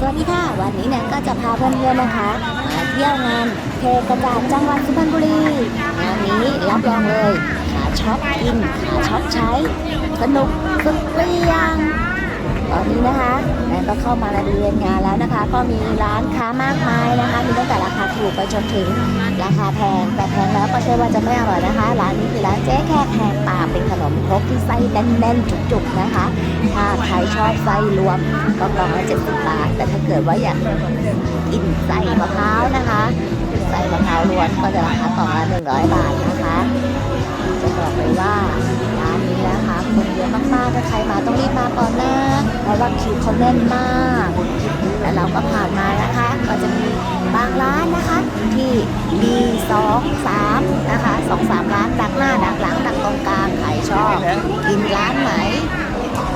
สวัสดีค่ะ วันนี้แนนก็จะพาเพื่อนๆนะคะมาเที่ยวงานเทกระจาดจังหวัดสุพรรณบุรีงานนี้รับรองเลยขาช็อปกินขาช็อปใช้ สนุกสุดเปรี้ยงตอนนี้นะคะแนนก็เข้ามาในบริเวณงานแล้วนะคะ ก็มีร้านค้ามากมายนะคะ มีตั้งแต่ราคาถูกไปจนถึงราคาแพงแต่แพงแล้วก็ใช่ว่าจะไม่อร่อยนะคะ ร้านนี้คือร้านเจ๊แค่แพงป่าเป็น มครกที่ไส้แน่นๆ จุกๆนะคะ ถ้าใครชอบไส้รวมก็กล่องละ70บาท แต่ถ้าเกิดว่าอยากกินไส้มะพร้าวนะคะไส้มะพร้าวล้วนก็จะราคากล่องละ100บาทนะคะ จะบอกเลยว่าร้านนี้นะคะคนเยอะมากๆถ้าใครมาต้องรีบมาก่อนนะเพราะว่าคิวเขาแน่นมากแล้วเราก็ผ่านมานะคะ ก็จะมี บางร้านนะคะที่มีสองสามนะคะสองสามร้านดักหน้าดักหลังดักตรงกลางใครชอบกินร้านไหน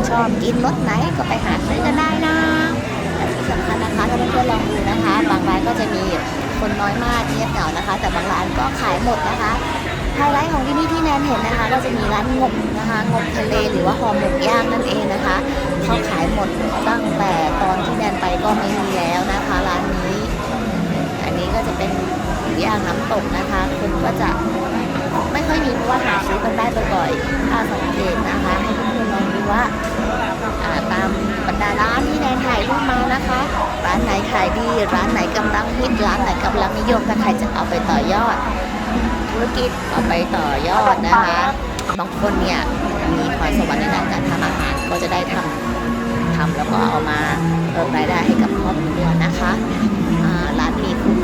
ชอบกินรสไหนก็ไปหาซื้อกันได้นะและที่สำคัญนะคะถ้าเพื่อนๆลองดูนะคะ บางร้านก็จะมีคนน้อยมากเงียบเหงานะคะ แต่บางร้านก็ขายหมดนะคะไฮไลท์ของที่นี่ที่แนนเห็นนะคะก็จะมีร้านงบนะคะงบทะเลหรือว่าห่อหมกย่างนั่นเองนะคะเขาขายหมดตั้งแต่ตอนที่แนนไปก็ไม่มีแล้วนะคะร้านนี้ อันนี้ก็จะเป็นหมูย่าง น้ำตกนะคะคนก็จะไม่ค่อยมีเพราะว่าหาซื้อกันได้บ่อยๆถ้าสังเกตนะคะ ให้เพื่อนๆลองดูว่าาตามบรรดาร้านที่แนนถ่ายรูปมานะคะ ร้านไหนขายดี ร้านไหนกำลังฮิตร้านไหนกำลังนิยมถ้าใครจะเอาไปต่อยอด ธุรกิจเอาไปต่อยอดนะคะบางคนเนี่ยมีพรสวรรค์ในด้านการทำอาหารก็จะได้ทำทำแล้วก็เอามาเพิ่มรายได้ให้กับครอบครัวนะคะร้านมีคุ้ม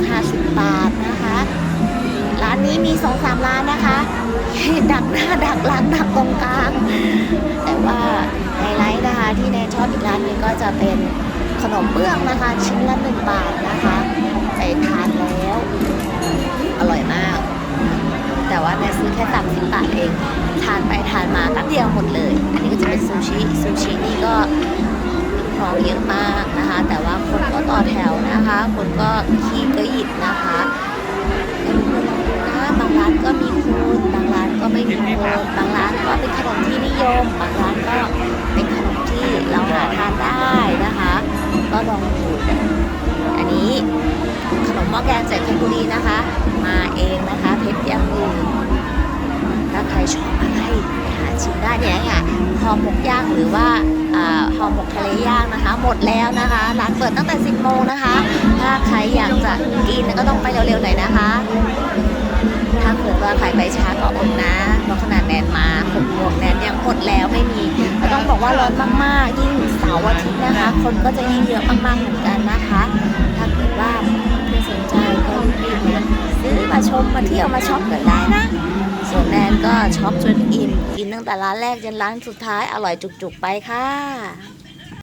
สองสามร้านนะคะดักหน้าดักหลังดักตรงกลาง แต่ว่าไฮไลท์นะคะที่แนนชอบอีกร้านนึงก็จะเป็นขนมเบื้องนะคะ ชิ้นละหนึ่งบาทนะคะไปทานแล้ว อร่อยมาก แต่ว่าแนนซื้อแค่สามสิบบาทเอง ทานไปทานมาแป๊บเดียวหมดเลย อันนี้ก็จะเป็นซูชิซูชินี่ก็ของเยอะมากนะคะ แต่ว่าคนก็ต่อแถวนะคะ คนก็ขี่ก็หยิบนะคะ มที่นิยมบางร้านก็เป็นขนมที่เราหาทานได้นะคะ ก็ลองดูอันนี้ขนมหม้อแกงจากเพชรบุรีนะคะ มาเองนะคะเพชรยังลืมถ้าใครชอบอะไรหาชิมได้เนี่ยค่ะห่อหมกย่างหรือว่าห่อหมกทะเลย่างนะคะ หมดแล้วนะคะร้านเปิดตั้งแต่ 10โมงนะคะ ถ้าใครอยากจะกินก็ต้องไปเร็วๆหน่อยนะคะ ถ้าเกิดว่าใครไปช้าก็อดนะเพราะขนาดแนนมาหกโมงแนน หมดแล้วไม่มีต้องบอกว่าร้อนมากๆ ยิ่งเสาร์อาทิตย์นะคะ คนก็จะยิ่งเยอะมากๆเหมือนกันนะคะ ถ้าเกิดว่าเพื่อนสนใจก็รีบมาซื้อมาชมมาเที่ยวมาช็อปกันได้นะส่วนแนนก็ช็อปจนอิ่มกินตั้งแต่ร้านแรกจนร้านสุดท้ายอร่อยจุกๆไปค่ะ